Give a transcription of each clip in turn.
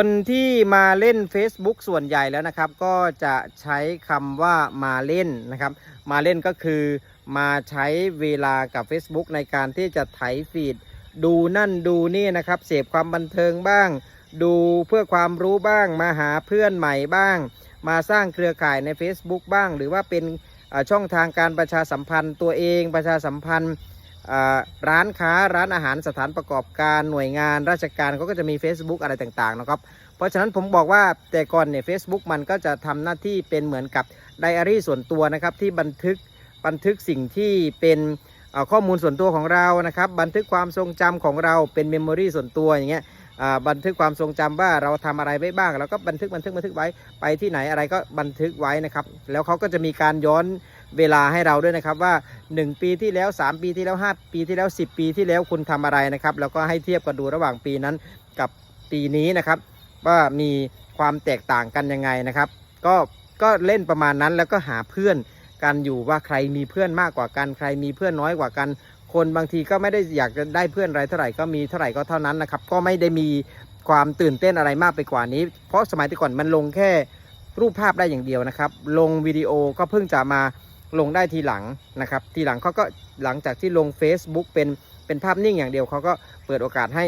คนที่มาเล่น Facebook ส่วนใหญ่แล้วนะครับ ก็จะใช้คำว่ามาเล่นนะครับ มาเล่นก็คือมาใช้เวลากับ Facebook ในการที่จะไถฟีดดูนั่นดูนี่นะครับ เสพความบันเทิงบ้าง ดูเพื่อความรู้บ้าง มาหาเพื่อนใหม่บ้าง มาสร้างเครือข่ายใน Facebook บ้าง หรือว่าเป็นช่องทางการประชาสัมพันธ์ตัวเองประชาสัมพันธ์ ร้านค้าร้านอาหารสถานประกอบการหน่วยงานราชการเขาก็จะมี Facebook อะไรต่างๆนะครับ เพราะฉะนั้นผมบอกว่าแต่ก่อนเนี่ยเฟซบุ๊กมันก็จะทำหน้าที่เป็นเหมือนกับไดอารี่ส่วนตัวนะครับที่บันทึกบันทึกสิ่งที่เป็นข้อมูลส่วนตัวของเรานะครับ บันทึกความทรงจำของเราเป็นเมมโมรีส่วนตัวอย่างเงี้ย บันทึกความทรงจำว่าเราทำอะไรไว้บ้างเราก็บันทึกบันทึกบันทึกไว้ไปที่ไหนอะไรก็บันทึกไว้นะครับ แล้วเขาก็จะมีการย้อนเวลาให้เราด้วยนะครับว่า 1 ปีที่แล้ว 3 ปีที่แล้ว 5 ปีที่แล้ว 10 ปีที่แล้วคุณทำอะไรนะครับ แล้วก็ให้เทียบกันดูระหว่างปีนั้นกับปีนี้นะครับ ว่ามีความแตกต่างกันยังไงนะครับ ก็ก็เล่นประมาณนั้นแล้วก็หาเพื่อนกันอยู่ว่าใครมีเพื่อนมากกว่ากัน ใครมีเพื่อนน้อยกว่ากัน คนบางทีก็ไม่ได้อยากจะได้เพื่อนอะไรเท่าไหร่ก็มีเท่าไหร่ก็เท่านั้นนะครับ ก็ไม่ได้มีความตื่นเต้นอะไรมากไปกว่านี้ เพราะสมัยก่อนมันลงแค่รูปภาพได้อย่างเดียวนะครับ ลงวิดีโอก็เพิ่งจะมาลงได้ทีหลังนะครับ ทีหลังเขาก็หลังจากที่ลง Facebook เป็นเป็นภาพนิ่งอย่างเดียวเขาก็เปิดโอกาสให้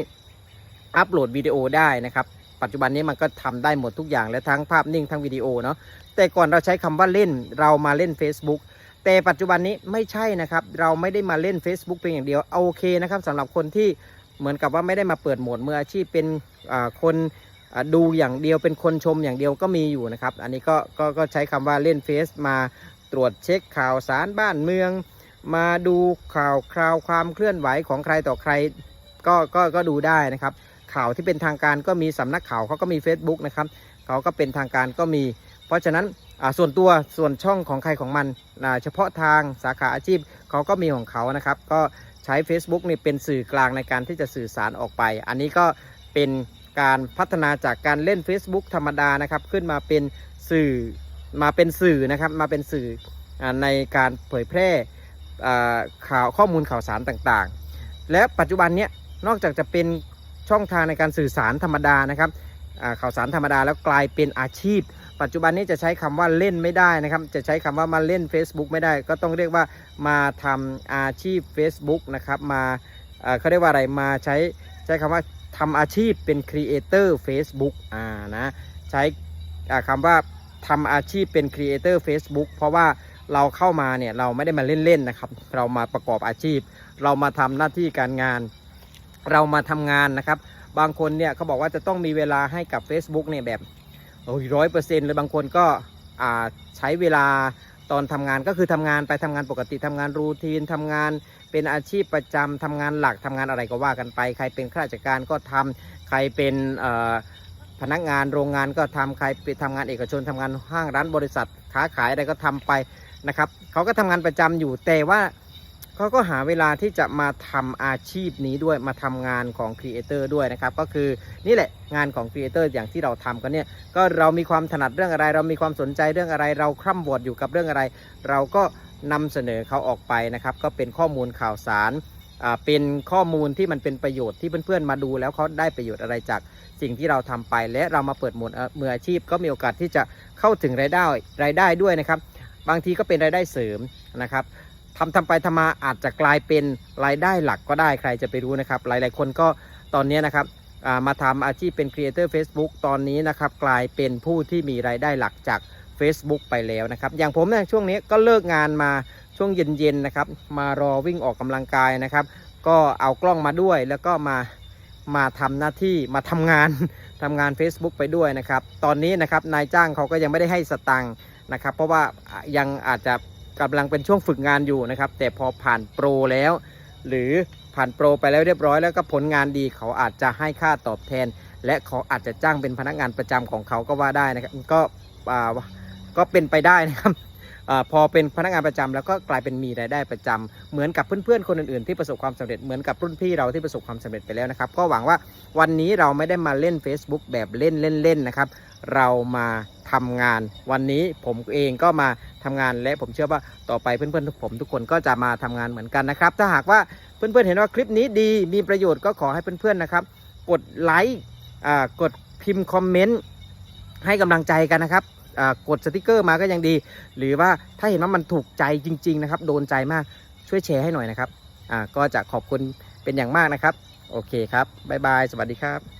อัปโหลดวิดีโอได้นะครับ ปัจจุบันนี้มันก็ทำได้หมดทุกอย่างและทั้งภาพนิ่งทั้งวิดีโอเนาะแต่ก่อนเราใช้คำว่าเล่นเรามาเล่น Facebook แต่ปัจจุบันนี้ไม่ใช่นะครับ เราไม่ได้มาเล่น Facebook เพียงอย่างเดียวโอเคนะครับสำหรับคนที่เหมือนกับว่าไม่ได้มาเปิดโหมดมืออาชีพเป็นคนดูอย่างเดียวเป็นคนชมอย่างเดียวก็มีอยู่นะครับ อันนี้ก็กก็ใช้คำว่าเล่นเฟซมาตรวจเช็คข่าวสารบ้านเมือง มาดูข่าวคราวความเคลื่อนไหวของใครต่อใครก็ก็ก็ดูได้นะครับ ข่าวที่เป็นทางการก็มีสำนักข่าวเขาก็มี Facebook นะครับเขาก็เป็นทางการก็มี เพราะฉะนั้น ส่วนตัวส่วนช่องของใครของมันอ่าเฉพาะทางสาขาอาชีพเขาก็มีของเขานะครับ ก็ใช้ Facebook นี่เป็นสื่อกลางในการที่จะสื่อสารออกไป อันนี้ก็เป็นการพัฒนาจากการเล่น Facebook ธรรมดานะครับ ขึ้นมาเป็นสื่อมาเป็นสื่อนะครับมาเป็นสื่ออาในการเผยแพร่อ่าข่าวข้อมูลข่าวสารต่างๆ และปัจจุบันเนี้ยนอกจากจะเป็นช่องทางในการสื่อสารธรรมดานะครับอ่าข่าวสารธรรมดาแล้วกลายเป็นอาชีพ ปัจจุบันนี้จะใช้คำว่าเล่นไม่ได้นะครับ จะใช้คำว่ามาเล่น Facebook ไม่ได้ ก็ต้องเรียกว่ามาทำอาชีพ Facebook นะครับ มาเขาเรียกว่าอะไร มาใช้ใช้คำว่าทำอาชีพเป็นครีเอเตอร์ Facebook อ่านะใช้อ่าคำว่าทำอาชีพเป็นครีเอเตอร์ Facebook เพราะว่าเราเข้ามาเนี่ยเราไม่ได้มาเล่นๆนะครับ เรามาประกอบอาชีพ เรามาทำหน้าที่การงาน เรามาทำงานนะครับ บางคนเนี่ยเขาบอกว่าจะต้องมีเวลาให้กับ Facebook เนี่ยแบบ ร้อยเปอร์เซ็นต์เลยบางคนก็ใช้เวลาตอนทำงานก็คือทำงานไปทำงานปกติทำงานรูทีนทำงานเป็นอาชีพประจำทำงานหลักทำงานอะไรก็ว่ากันไป ใครเป็นข้าราชการก็ทำใครเป็นพนักงานโรงงานก็ทำใครไปทำงานเอกชนทำงานห้างร้านบริษัทค้าขายอะไรก็ทำไปนะครับเขาก็ทำงานประจำอยู่แต่ว่า เขาก็หาเวลาที่จะมาทำอาชีพนี้ด้วยมาทำงานของครีเอเตอร์ด้วยนะครับ ก็คือนี่แหละงานของครีเอเตอร์อย่างที่เราทำกันเนี่ยก็เรามีความถนัดเรื่องอะไร เรามีความสนใจเรื่องอะไร เราคร่ำวอดอยู่กับเรื่องอะไร เราก็นำเสนอเขาออกไปนะครับ ก็เป็นข้อมูลข่าวสารอ่าเป็นข้อมูลที่มันเป็นประโยชน์ที่เพื่อนๆมาดูแล้วเขาได้ประโยชน์อะไรจากสิ่งที่เราทำไป และเรามาเปิดหมดมืออาชีพ ก็มีโอกาสที่จะเข้าถึงรายได้รายได้ด้วยนะครับ บางทีก็เป็นรายได้เสริมนะครับ ทำทำไปทำมาอาจจะกลายเป็นรายได้หลักก็ได้ใครจะไปรู้นะครับ หลายๆ คนก็ตอนนี้นะครับามาทำอาชีพเป็นครีเอเตอร์ Facebook ตอนนี้นะครับกลายเป็นผู้ที่มีรายได้หลักจาก Facebook ไปแล้วนะครับ อย่างผมเนี่ยช่วงนี้ก็เลิกงานมาช่วงเย็นๆนะครับ มารอวิ่งออกกำลังกายนะครับ ก็เอากล้องมาด้วยแล้วก็มามาทำหน้าที่มาทำงานทำงาน Facebook ไปด้วยนะครับ ตอนนี้นะครับนายจ้างเขาก็ยังไม่ได้ให้สตังค์นะครับ เพราะว่ายังอาจจะ กำลังเป็นช่วงฝึกงานอยู่นะครับ แต่พอผ่านโปรแล้ว หรือผ่านโปรไปแล้วเรียบร้อยแล้วก็ผลงานดีเขาอาจจะให้ค่าตอบแทน และเขาอาจจะจ้างเป็นพนักงานประจำของเขาก็ว่าได้นะครับ ก็อ่าก็เป็นไปได้นะครับ อพอเป็นพนักงานประจำแล้วก็กลายเป็นมีรายได้ประจำเหมือนกับเพื่อนๆคนอื่นๆที่ประสบความสำเร็จเหมือนกับรุ่นพี่เราที่ประสบความสำเร็จไปแล้วนะครับก็หวังว่าวันนี้เราไม่ได้มาเล่น Facebook แบบเล่นเล่นๆนะครับเรามาทำงานวันนี้ผมเองก็มาทำงานและผมเชื่อว่าต่อไปเพื่อนๆทุกผมทุกคนก็จะมาทำงานเหมือนกันนะครับ ถ้าหากว่าเพื่อนๆเห็นว่าคลิปนี้ดีมีประโยชน์ก็ขอให้เพื่อนๆนะครับ กดไลค์กดพิมพ์คอมเมนต์ให้กำลังใจกันนะครับ กดสติกเกอร์มาก็ยังดี หรือว่าถ้าเห็นว่ามันถูกใจจริง ๆ นะครับ โดนใจมากช่วยแชร์ให้หน่อยนะครับ ก็จะขอบคุณเป็นอย่างมากนะครับ โอเคครับบ๊ายบาย สวัสดีครับ